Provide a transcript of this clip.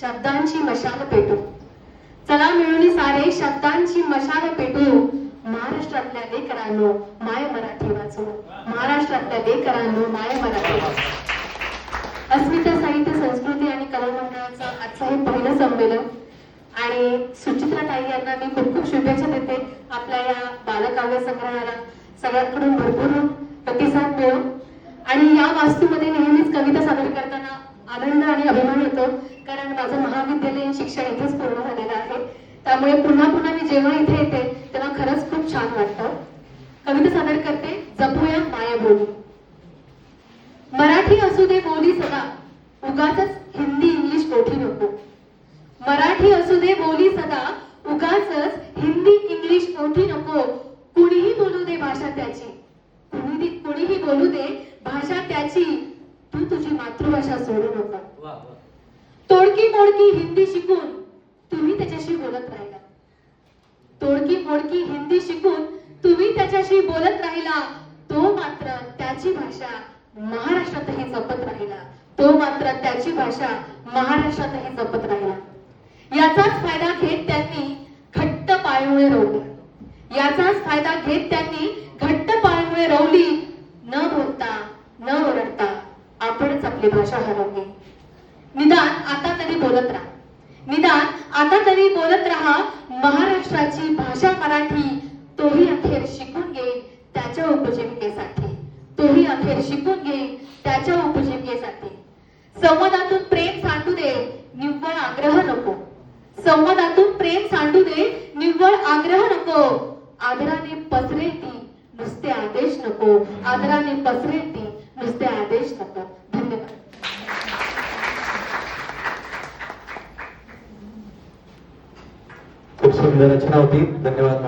शब्दांची मशाल पेटू. चला मिळून सारे शब्दांची मशाल पेटू. महाराष्ट्रातल्या लेकरांनो माय मराठी वाचू. महाराष्ट्रातल्या लेकरांनो माय मराठी अस्मिता साहित्य संस्कृती आणि कला मंडळाचं आजचं हे पहिलं संमेलन. आणि सुचित्रा ताई यांना मी खूप खूप शुभेच्छा देते आपल्या या बालकाव्य संग्रहाला. सगळ्यांकडून भरपूर प्रतिसाद मिळो आणि या वास्तूमध्ये नेहमीच कविता सादर करताना आनंद आणि अभिमान होतो. कारण माझं महाविद्यालयीन शिक्षण इथेच पूर्ण झालेलं आहे. त्यामुळे पुन्हा पुन्हा मी जेव्हा इथे येते तेव्हा खरंच खूप छान वाटतं. कविता सादर करते जपूया मायबोली मराठी असू दे बोली सदा उगाच हिंदी इंग्लिश मोठी नको. मराठी असू दे बोली सदा उगाच हिंदी इंग्लिश मोठी नको. कुणीही बोलू दे भाषा त्याची. कुणी कुणीही बोलू दे भाषा त्याची. तू तुझी मातृभाषा सोडू नको. तोडकी मोडकी हिंदी शिकून तुम्ही त्याच्याशी बोलत राहिला. तोडकी मोडकी हिंदी शिकून तुम्ही त्याच्याशी बोलत राहिला तो मात्र त्याची भाषा महाराष्ट्रातही जपत राहिला. तो मात्र त्याची भाषा महाराष्ट्रातही जपत राहिला. याचाच फायदा घेत त्यांनी घट्ट पायमुळे रोवली. याचाच फायदा घेत त्यांनी घट्ट पायमुळे रोवली. न बोलता न ओरडता आपणच आपली भाषा हरवली. निदान आता तरी बोलत राहा. निदान आता तरी बोलत राहा महाराष्ट्राची भाषा मराठी तोही अखेर शिकून घेईल त्याच्या उपजीविकेसाठी. तोही अखेर शिकून घेईल त्याच्या उपजीविकेसाठी. संवादातून प्रेम सांडू दे निव्वळ आग्रह नको. संवादातून प्रेम सांडू दे निव्वळ आग्रह नको. आदराने पसरेल ती नुसते आदेश नको. आदराने पसरेल ती नुसते आदेश नको धन्यवाद खूप सुंदर रचना होती धन्यवाद